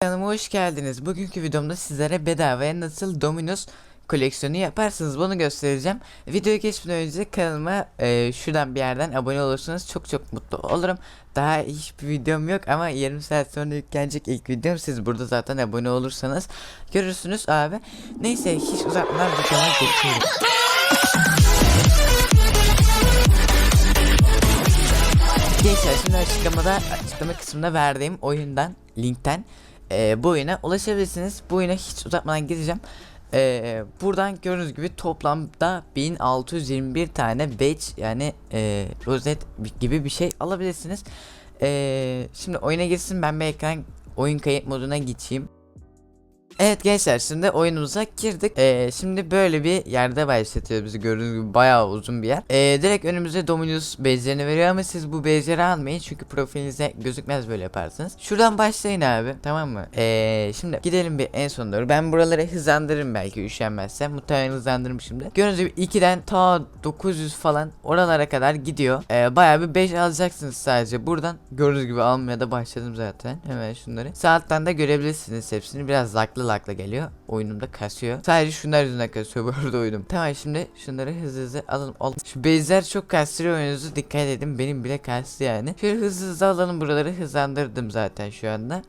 Kanalıma hoş geldiniz. Bugünkü videomda sizlere bedavaya nasıl Domino's koleksiyonu yaparsınız bunu göstereceğim. Videoya geçmeden önce kanalıma e, şuradan bir yerden abone olursanız çok çok mutlu olurum. Daha hiçbir videom yok ama yarım saat sonra yüklenecek ilk videom. Siz burada zaten abone olursanız görürsünüz abi. Neyse hiç uzatmadan videoma geçelim. Gençler şimdi açıklamada açıklama kısmında verdiğim oyundan linkten e, bu oyuna ulaşabilirsiniz. Bu oyuna hiç uzatmadan gideceğim. E, buradan gördüğünüz gibi toplamda 1621 tane badge yani e, rozet gibi bir şey alabilirsiniz. E, şimdi oyuna girsin ben bir ekran oyun kayıt moduna geçeyim. Evet gençler şimdi oyunumuza girdik. Ee, şimdi böyle bir yerde başlatıyor bizi gördüğünüz gibi bayağı uzun bir yer. Ee, direkt önümüze Dominus bezlerini veriyor ama siz bu bezleri almayın çünkü profilinize gözükmez böyle yaparsınız. Şuradan başlayın abi tamam mı? Ee, şimdi gidelim bir en son doğru. Ben buraları hızlandırırım belki üşenmezsem. Muhtemelen hızlandırırım şimdi. Gördüğünüz gibi 2'den ta 900 falan oralara kadar gidiyor. Ee, bayağı bir 5 alacaksınız sadece. Buradan gördüğünüz gibi almaya da başladım zaten. Hemen şunları. Saatten de görebilirsiniz hepsini. Biraz laklı lakla geliyor. Oyunumda kasıyor. Sadece şunlar yüzünden kasıyor bu arada oyunum. Tamam şimdi şunları hızlı hızlı alalım. Al. Şu base'ler çok kastırıyor oyununuzu dikkat edin. Benim bile kastı yani. Şöyle hızlı hızlı alalım buraları hızlandırdım zaten şu anda.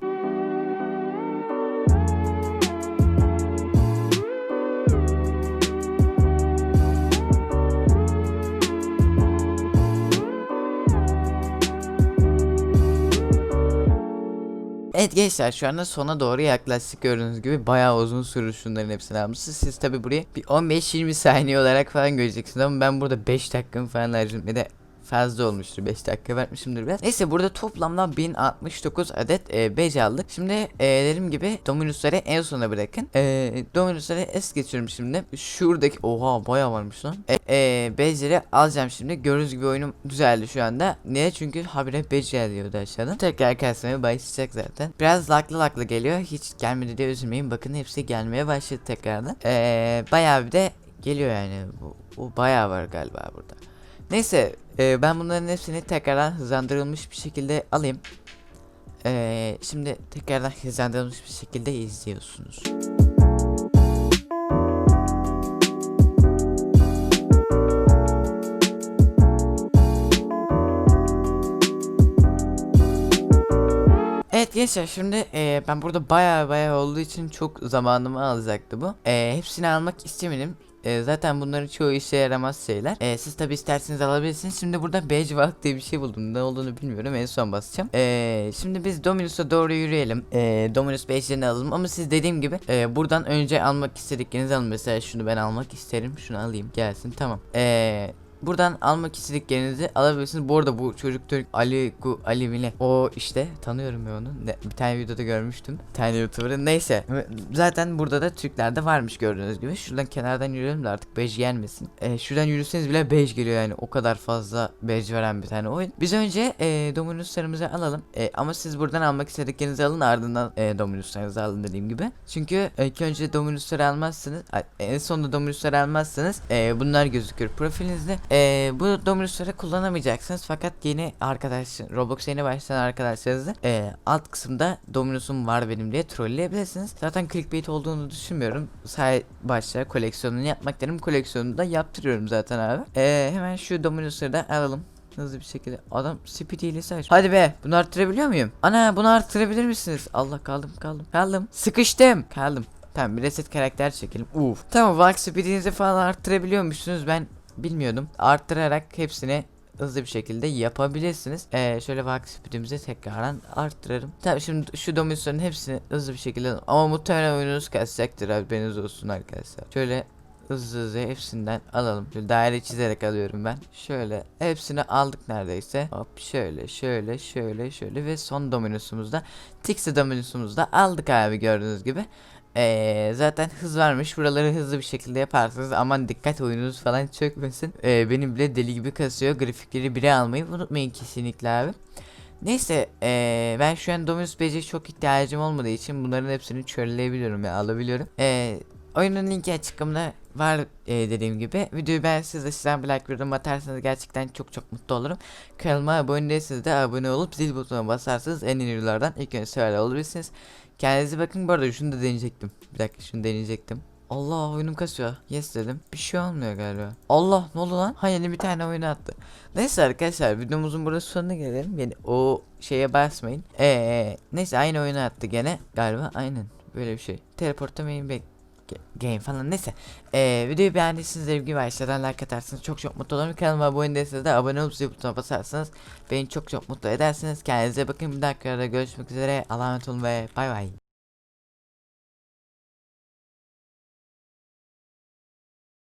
Evet gençler şu anda sona doğru yaklaştık gördüğünüz gibi bayağı uzun sürür şunların hepsini almışsınız. Siz tabi buraya bir 15-20 saniye olarak falan göreceksiniz ama ben burada 5 dakikamı falan harcadım. Bir de fazla olmuştur 5 dakika vermişimdir biraz. Neyse burada toplamda 1069 adet e, badge aldık. Şimdi e, dediğim gibi Dominus'ları en sona bırakın. E, Dominus'ları es geçiyorum şimdi. Şuradaki oha bayağı varmış lan. E, e, badge'leri alacağım şimdi. Gördüğünüz gibi oyunum düzeldi şu anda. Niye? Çünkü habire badge geliyordu aşağıdan. Tekrar kasmaya başlayacak zaten. Biraz laklı laklı geliyor. Hiç gelmedi diye üzülmeyin. Bakın hepsi gelmeye başladı tekrardan. E, bayağı bir de geliyor yani. Bu, bu bayağı var galiba burada. Neyse e, ben bunların hepsini tekrardan hızlandırılmış bir şekilde alayım. E, şimdi tekrardan hızlandırılmış bir şekilde izliyorsunuz. Evet gençler şimdi e, ben burada baya baya olduğu için çok zamanımı alacaktı bu. E, hepsini almak istemedim. E, zaten bunların çoğu işe yaramaz şeyler. E, siz tabi isterseniz alabilirsiniz. Şimdi burada badge walk diye bir şey buldum. Ne olduğunu bilmiyorum. En son basacağım. E, şimdi biz Dominus'a doğru yürüyelim. E, Dominus badge'lerini alalım. Ama siz dediğim gibi e, buradan önce almak istediklerinizi alın. Mesela şunu ben almak isterim. Şunu alayım. Gelsin. Tamam. Eee Buradan almak istediklerinizi alabilirsiniz. Bu arada bu çocuk Türk Ali Gu Ali Mile. O işte tanıyorum ben onu. Ne, bir tane videoda görmüştüm. Bir tane YouTuber'ı. Neyse. Zaten burada da Türkler de varmış gördüğünüz gibi. Şuradan kenardan yürüyelim de artık bej gelmesin. Ee, şuradan yürüseniz bile bej geliyor yani. O kadar fazla bej veren bir tane oyun. Biz önce e, Dominus'larımızı alalım. E, ama siz buradan almak istediklerinizi alın ardından e, Dominus'larınızı alın dediğim gibi. Çünkü ilk önce Dominus'ları almazsınız. En sonunda Dominus'ları almazsanız e, bunlar gözükür profilinizde. Ee, bu Dominus'ları kullanamayacaksınız fakat yeni arkadaş Roblox yeni başlayan arkadaşlarınızı e, alt kısımda Dominus'um var benim diye trolleyebilirsiniz. Zaten clickbait olduğunu düşünmüyorum. Say başta koleksiyonunu yapmak derim. Koleksiyonunu da yaptırıyorum zaten abi. Ee, hemen şu Dominus'ları da alalım hızlı bir şekilde. Adam speed hilesi aç. Hadi be bunu arttırabiliyor muyum? Ana bunu arttırabilir misiniz? Allah kaldım kaldım. Kaldım. Sıkıştım. Kaldım. Tamam bir reset karakter çekelim. Uf. Tamam walk speedinizi falan arttırabiliyormuşsunuz. Ben bilmiyordum. Arttırarak hepsini hızlı bir şekilde yapabilirsiniz. Ee, şöyle walk speedimizi tekrardan arttırırım. Tabii şimdi şu dominusların hepsini hızlı bir şekilde ama muhtemelen oyununuz kasacaktır haberiniz olsun arkadaşlar. Şöyle hızlı hızlı hepsinden alalım. Şöyle daire çizerek alıyorum ben. Şöyle hepsini aldık neredeyse. Hop şöyle şöyle şöyle şöyle ve son dominusumuzda Tixi dominusumuzda aldık abi gördüğünüz gibi. Ee, zaten hız varmış. Buraları hızlı bir şekilde yaparsınız. Aman dikkat oyununuz falan çökmesin. Ee, benim bile deli gibi kasıyor. Grafikleri bire almayı unutmayın kesinlikle abi. Neyse ee, ben şu an Dominus B'ye çok ihtiyacım olmadığı için bunların hepsini çölleyebiliyorum ya alabiliyorum. Ee, oyunun linki açıklamada var e, dediğim gibi. Videoyu ben size sizden bir like yorum atarsanız gerçekten çok çok mutlu olurum. Kanalıma abone değilseniz de abone olup zil butonuna basarsanız en iyi videolardan ilk önce severler olabilirsiniz. Kendinize bakın bu arada şunu da deneyecektim. Bir dakika şunu deneyecektim. Allah oyunum kasıyor. Yes dedim. Bir şey olmuyor galiba. Allah ne oldu lan? Ha yeni bir tane oyunu attı. Neyse arkadaşlar videomuzun burada sonuna gelelim. Yani o şeye basmayın. Ee, neyse aynı oyunu attı gene. Galiba aynen. Böyle bir şey. Teleporta main back ge- game falan neyse. Ee, videoyu beğendiyseniz sevgi ve aşağıdan like atarsınız. Çok çok mutlu olurum. Kanalıma abone değilseniz de abone olup zil butonuna basarsanız beni çok çok mutlu edersiniz. Kendinize bakın. Bir dakika görüşmek üzere. Allah'a emanet olun ve bay bay.